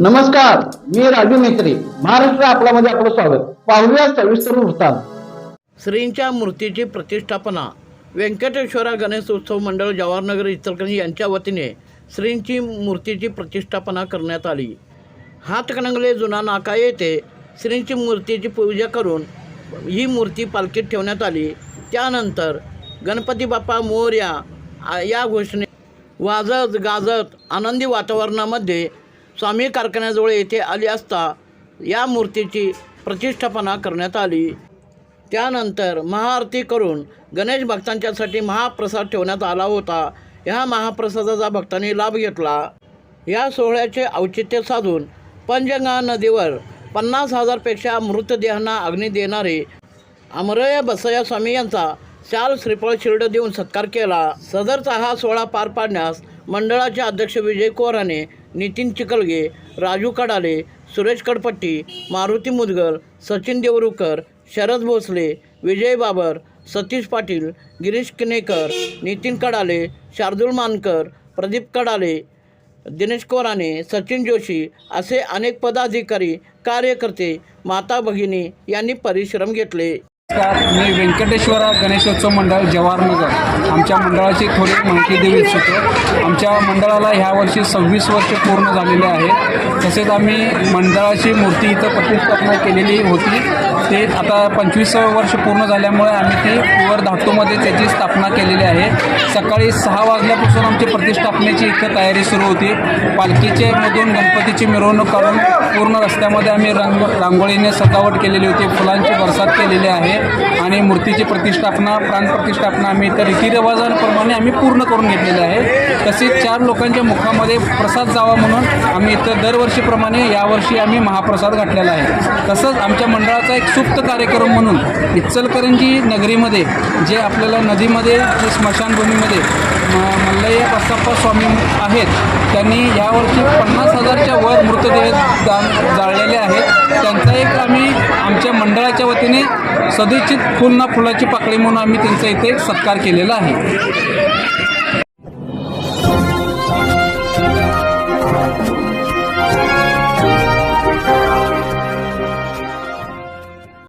नमस्कार मी राजू मेत्री महाराष्ट्र आपल्यामध्ये आपलं स्वागत. पाहूया सविस्तर वृत्तांत. श्रींच्या मूर्तीची प्रतिष्ठापना व्यंकटेश्वरा गणेश उत्सव मंडळ जवाहरनगर इचलकरंजी यांच्या वतीने श्रींची मूर्तीची प्रतिष्ठापना करण्यात आली. हातकणंगले जुना नाका येथे श्रींची मूर्तीची पूजा करून ही मूर्ती पालखीत ठेवण्यात आली. त्यानंतर गणपती बाप्पा मोर्या या घोषणे वाजत गाजत आनंदी वातावरणामध्ये स्वामी कारखान्याजवळ येथे आली असता या मूर्तीची प्रतिष्ठापना करण्यात आली. त्यानंतर महाआरती करून गणेश भक्तांच्यासाठी महाप्रसाद ठेवण्यात आला होता. ह्या महाप्रसादाचा भक्तांनी लाभ घेतला. या सोहळ्याचे औचित्य साधून पंचगंगा नदीवर पन्नास हजारपेक्षा मृतदेहांना अग्नी देणारे अमरय बसया स्वामी यांचा शाल श्रीफळ शिल्ड देऊन सत्कार केला. सदरचा हा सोहळा पार पाडण्यास मंडळाचे अध्यक्ष विजय कोराने नितीन चिकलगे राजू कडाले सुरेश कडपट्टी मारुती मुदगल सचिन देवरुकर शरद भोसले विजय बाबर सतीश पाटील गिरीश किनेकर नितीन कडाले शार्दूल मानकर प्रदीप कडाले दिनेश कोराने सचिन जोशी असे अनेक पदाधिकारी कार्यकर्ते माता भगिनी यांनी परिश्रम घेतले. मी व्यंकटेश्वरा गणेशोत्सव मंडळ जवाहरनगर. आमच्या मंडळाची थोडी माहिती देऊ इच्छितो. आमच्या मंडळाला ह्या वर्षी सव्वीस वर्ष पूर्ण झालेले आहे. तसेच आम्ही मंडळाची मूर्ती इथं प्रतिष्ठापना केलेली होती. ते आता पंचवीस वर्ष पूर्ण झाल्यामुळे आम्ही ती वर धातूमध्ये त्याची स्थापना केलेली आहे. सकाळी सहा वाजल्यापासून आमची प्रतिष्ठापनेची इथं तयारी सुरू होती. पालखीचे मधून गणपतीची मिरवणूक काढून पूर्ण रस्त्यामध्ये आम्ही रंग रांगोळीने सजावट केलेली होती. फुलांची बरसात केलेली आहे आणि मूर्तीची प्रतिष्ठापना प्राणप्रतिष्ठापना आम्ही इतर रीतिरिवाजांप्रमाणे आम्ही पूर्ण करून घेतलेली आहे. तसेच चार लोकांच्या मुखामध्ये प्रसाद जावा म्हणून आम्ही इथं दरवर्षीप्रमाणे यावर्षी आम्ही महाप्रसाद घातलेला आहे. तसंच आमच्या मंडळाचा एक सुप्त कार्यक्रम म्हणून इचलकरंजी नगरीमध्ये जे आपल्याला नदीमध्ये जे स्मशानभूमीमध्ये मल्लय बसप्पा स्वामी आहेत त्यांनी यावर्षी पन्नास हजारच्या वर मृतदेह जा- जाळलेले आहेत. त्यांचा एक आम्ही आमच्या मंडळाच्या वतीने सदिच्छित फुल ना फुलाची पाकळी म्हणून आम्ही त्यांचा इथे सत्कार केलेला आहे.